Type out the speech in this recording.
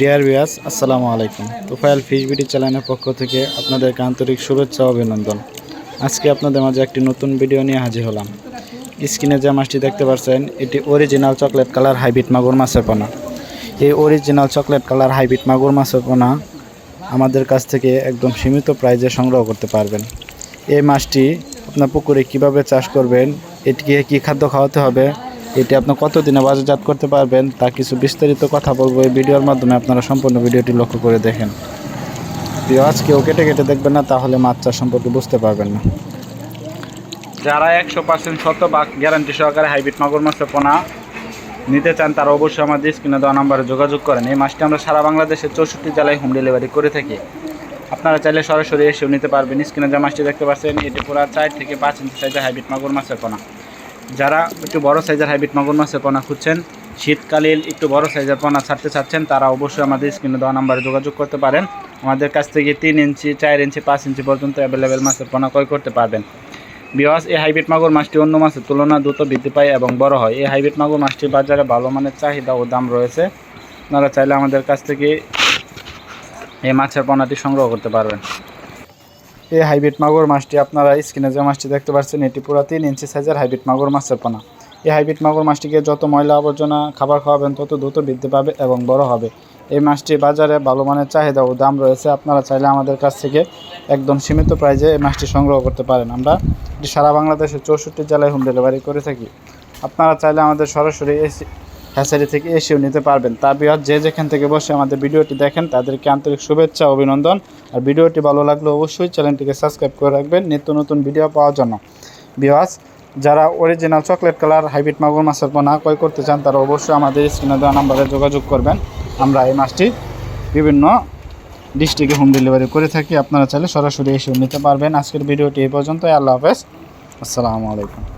Deer ভিয়াস আসসালামু আলাইকুম। Tofayal fish BD চ্যানেলের পক্ষ থেকে আপনাদেরকে আন্তরিক শুভেচ্ছা অভিনন্দন। আজকে আপনাদের মাঝে একটি নতুন ভিডিও নিয়ে হাজির হলাম। স্ক্রিনে যে মাছটি দেখতে পাচ্ছেন, এটি অরিজিনাল চকলেট কালার হাইব্রিড মাগুর মাছের পোনা। এই অরিজিনাল চকলেট কালার হাইব্রিড মাগুর মাছের পোনা আমাদের কাছ থেকে একদম সীমিত প্রাইজে সংগ্রহ করতে পারবেন। এই মাছটি আপনার পুকুরে কীভাবে চাষ করবেন, এটিকে কী খাদ্য খাওয়াতে হবে এটি আপনি কতদিনে বাজারজাত করতে পারবেন তা কিছু বিস্তারিত কথা বলব। এই ভিডিওর মাধ্যমে আপনারা সম্পূর্ণ ভিডিওটি লক্ষ্য করে দেখেন। প্রিয় আজ কেউ কেটে কেটে দেখবেন না, তাহলে মাছ সম্পর্কে বুঝতে পারবেন না। যারা একশো পার্সেন্ট শত বা গ্যারান্টি সহকারে হাইব্রিড মাগুর মাছের পোনা নিতে চান, তারা অবশ্যই আমাদের স্ক্রিনে দেওয়া নাম্বারে যোগাযোগ করেন। এই মাছটি আমরা সারা বাংলাদেশের চৌষট্টি জেলায় হোম ডেলিভারি করে থাকি। আপনারা চাইলে সরাসরি এসেও নিতে পারবেন। স্ক্রিনে যে মাছটি দেখতে পাচ্ছেন, এটি পুরো চার থেকে পাঁচ ইঞ্চি সাইজের হাইব্রিড মাগুর মাছের পোনা। যারা একটু বড় সাইজের হাইব্রিড মাগুর মাছের পোনা খুঁজছেন, শীতকালীন একটু বড় সাইজের পোনা ছাড়তে চাচ্ছেন, তারা অবশ্যই আমাদের স্ক্রিনে দেওয়া নাম্বারে যোগাযোগ করতে পারেন। আমাদের কাছ থেকে তিন ইঞ্চি, চার ইঞ্চি, পাঁচ ইঞ্চি পর্যন্ত অ্যাভেলেবেল মাছের পোনা ক্রয় করতে পারবেন। বিহাস এই হাইব্রিড মাগুর মাছটি অন্য মাছের তুলনায় দ্রুত বৃদ্ধি পায় এবং বড় হয়। এই হাইব্রিড মাগুর মাছটির বাজারে ভালো মানের চাহিদা ও দাম রয়েছে। আপনারা চাইলে আমাদের কাছ থেকে এই মাছের পোনাটি সংগ্রহ করতে পারবেন। এই হাইব্রিড মাগুর মাছটি আপনারা স্ক্রিনে যে মাছটি দেখতে পাচ্ছেন, এটি পুরো তিন ইঞ্চি সাইজের হাইব্রিড মাগুর মাছের পোনা। এই হাইব্রিড মাগুর মাছটিকে যত ময়লা আবর্জনা খাবার খাওয়াবেন, তত দ্রুত বৃদ্ধি পাবে এবং বড় হবে। এই মাছটি বাজারে ভালো মানের চাহিদা ও দাম রয়েছে। আপনারা চাইলে আমাদের কাছ থেকে একদম সীমিত প্রাইজে এই মাছটি সংগ্রহ করতে পারেন। আমরা সারা বাংলাদেশের চৌষট্টি জেলায় হোম ডেলিভারি করে থাকি। আপনারা চাইলে আমাদের সরাসরি হ্যাচারি থেকে এসেও নিতে পারবেন। তা বিহার যে যেখান থেকে বসে আমাদের ভিডিওটি দেখেন, তাদেরকে আন্তরিক শুভেচ্ছা, অভিনন্দন। আর ভিডিওটি ভালো লাগলে অবশ্যই চ্যানেলটিকে সাবস্ক্রাইব করে রাখবেন নিত্য নতুন ভিডিও পাওয়ার জন্য। বিহাস যারা অরিজিনাল চকলেট কালার হাইব্রিড মাগুর মাছের পোনা ক্রয় করতে চান, তারা অবশ্যই আমাদের স্ক্রিনে দেওয়া নাম্বারে যোগাযোগ করবেন। আমরা এই মাছটি বিভিন্ন ডিস্ট্রিক্টে হোম ডেলিভারি করে থাকি। আপনারা চাইলে সরাসরি এসেও নিতে পারবেন। আজকের ভিডিওটি এই পর্যন্তই। আল্লাহ হাফেজ। আসসালামু আলাইকুম।